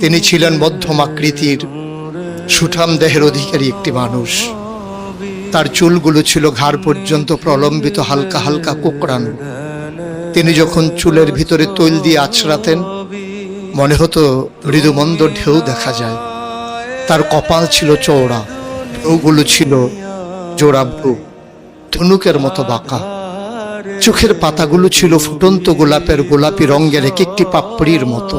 তিনি ছিলেন মধ্যম আকৃতির, সুঠাম দেহের অধিকারী একটি মানুষ। তার চুলগুলো ছিল ঘাড় পর্যন্ত প্রলম্বিত হালকা হালকা কোকড়ানো। তিনি যখন চুলের ভিতরে তৈল দিয়ে আছড়াতেন, মনে হতো মৃদুমন্দ ঢেউ দেখা যায়। তার কপাল ছিল চওড়া ঢেউগুলো ছিল জোড়া ভ্রু ধনুকের মতো বাঁকা। চোখের পাতাগুলো ছিল ফুটন্ত গোলাপের গোলাপি রঙের এক একটি পাপড়ির মতো।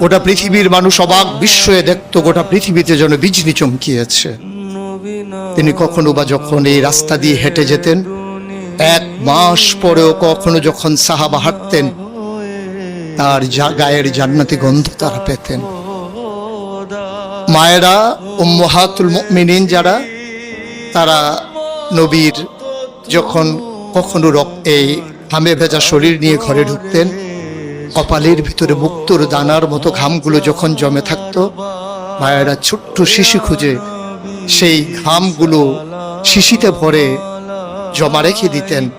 গোটা পৃথিবীর মানুষ অবাক বিস্ময়ে দেখতো গোটা পৃথিবীতে যেন বিজলি চমকিয়েছে। তিনি কখনো বা যখন এই রাস্তা দিয়ে হেঁটে যেতেন, এক মাস পরেও কখনো যখন সাহাবা হাঁটতেন, তার গায়ের জান্নাতি গন্ধ তারা পেতেন। মায়েরা, উম্মহাতুল মুমিনিন যারা, তারা নবীর যখন কখনো এই ঘামে ভেজা শরীর নিয়ে ঘরে ঢুকতেন কপালের ভিতরে মুক্তোর দানার মতো ঘামগুলো যখন জমে থাকতো, মায়েরা ছোট্ট শিশি খুঁজে সেই ঘামগুলো শিশিতে ভরে জমা রেখে দিতেন।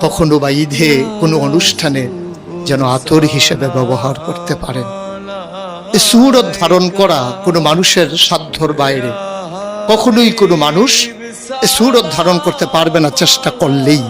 কখনো বা ঈদে কোনো অনুষ্ঠানে যেন আতর হিসেবে ব্যবহার করতে পারেন। সুরত ধারণ করা কোনো মানুষের সাধ্যর বাইরে। কখনোই কোনো মানুষ সুরত ধারণ করতে পারবে না চেষ্টা করলেই।